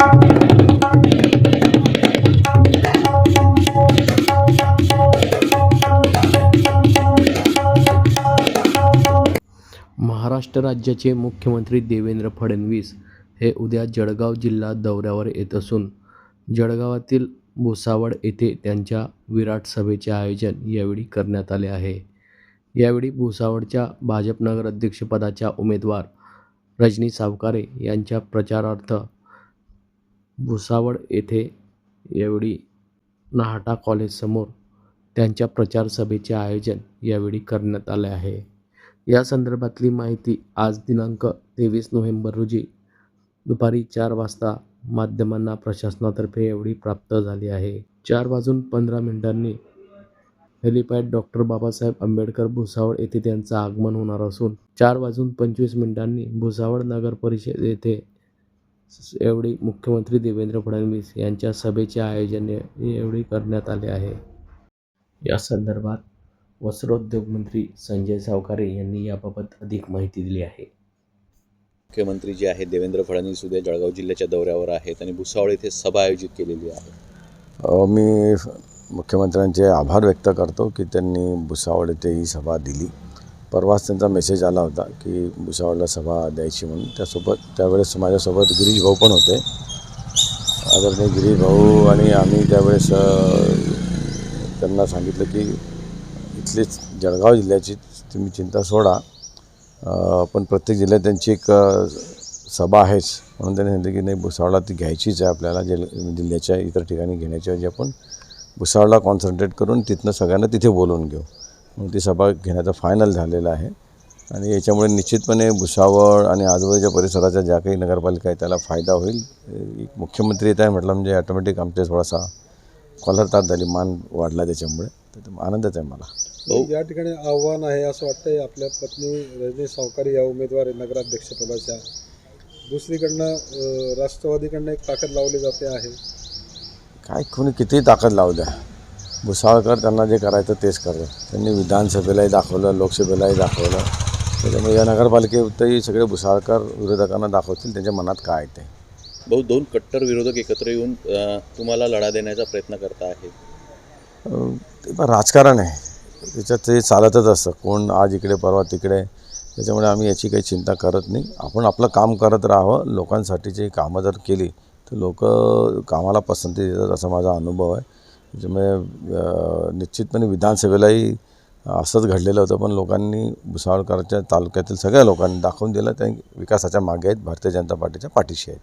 महाराष्ट्र राज्याचे मुख्यमंत्री देवेंद्र फडणवीस हे उद्या जळगाव जिल्हा दौऱ्यावर येत असून जळगावातील भुसावळ येथे त्यांच्या विराट सभेचे आयोजन यावेळी करण्यात आले आहे. यावेळी भुसावळच्या भाजप नगराध्यक्षपदाच्या उमेदवार रजनी सावकारे यांच्या प्रचारार्थ भुसावळ येथे यावेळी नाहटा कॉलेजसमोर त्यांच्या प्रचार सभेचे आयोजन यावेळी करण्यात आले आहे. या संदर्भातली माहिती आज दिनांक तेवीस नोव्हेंबर रोजी दुपारी चार वाजता माध्यमांना प्रशासनातर्फे एवढी प्राप्त झाली आहे. चार वाजून पंधरा मिनिटांनी हेलिपॅड डॉक्टर बाबासाहेब आंबेडकर भुसावळ येथे त्यांचं आगमन होणार असून चार वाजून पंचवीस मिनिटांनी भुसावळ नगर परिषद येथे एवढी मुख्यमंत्री देवेंद्र फडणवीस यांच्या सभेचे आयोजन एवढी करण्यात आले आहे. या संदर्भात वस्त्रोद्योग मंत्री संजय सावकारे यांनी याबाबत अधिक माहिती दिली आहे. मुख्यमंत्री जे आहेत देवेंद्र फडणवीस उद्या जळगाव जिल्ह्याच्या दौऱ्यावर आहेत आणि भुसावळ येथे सभा आयोजित केलेली आहे. मी मुख्यमंत्र्यांचे आभार व्यक्त करतो की त्यांनी भुसावळ येथे ही सभा दिली. परवाच त्यांचा मेसेज आला होता की भुसावळला सभा द्यायची म्हणून. त्यासोबत त्यावेळेस माझ्यासोबत गिरीश भाऊ पण होते. आदरणीय गिरीश भाऊ आणि आम्ही त्यावेळेस त्यांना सांगितलं की इथलीच जळगाव जिल्ह्याची तुम्ही चिंता सोडा. पण प्रत्येक जिल्ह्यात त्यांची एक सभा आहेच. म्हणून त्यांनी सांगितलं की नाही भुसावळला ती घ्यायचीच आहे आपल्याला जिल जिल्ह्याच्या इतर ठिकाणी घेण्याच्या ऐवजी आपण भुसावळला कॉन्सन्ट्रेट करून तिथनं सगळ्यांना तिथे बोलवून घेऊ. मग ती सभा घेण्याचं फायनल झालेलं आहे. आणि याच्यामुळे निश्चितपणे भुसावळ आणि आजूबाजूच्या परिसराच्या ज्या काही नगरपालिका आहेत त्याला फायदा होईल. एक मुख्यमंत्री येत आहे म्हटलं म्हणजे ऑटोमॅटिक आमचे थोडासा कॉलर ताट झाली मान वाढला त्याच्यामुळे. तर ते आनंदच आहे मला. भाऊ या ठिकाणी आव्हान आहे असं वाटतंय आपल्या पत्नी रजनी सावकारी या उमेदवार आहे नगराध्यक्षपदाच्या दुसरीकडनं राष्ट्रवादीकडनं एक ताकद लावली जाते आहे. काय कोणी किती ताकद लावू द्या भुसावळकर त्यांना जे करायचं तेच करतात त्यांनी विधानसभेलाही दाखवलं लोकसभेलाही दाखवलं. त्याच्यामुळे या नगरपालिकेतही सगळे भुसावळकर विरोधकांना दाखवतील त्यांच्या मनात काय आहे ते. भाऊ दोन कट्टर विरोधक एकत्र येऊन तुम्हाला लढा देण्याचा प्रयत्न करता आहेत अं, ते पण राजकारण आहे. त्याच्यात ते चालतच असतं. कोण आज इकडे परवा तिकडे. त्याच्यामुळे आम्ही याची काही चिंता करत नाही. आपण आपलं काम करत राहावं. लोकांसाठीची कामं जर केली तर लोक कामाला पसंती देतात असा माझा अनुभव आहे. त्याच्यामुळे निश्चितपणे विधानसभेलाही असंच घडलेलं होतं पण लोकांनी भुसावळकरच्या तालुक्यातील सगळ्या लोकांनी दाखवून दिलं त्या विकासाच्या मागे आहेत भारतीय जनता पार्टीच्या पाठीशी आहेत.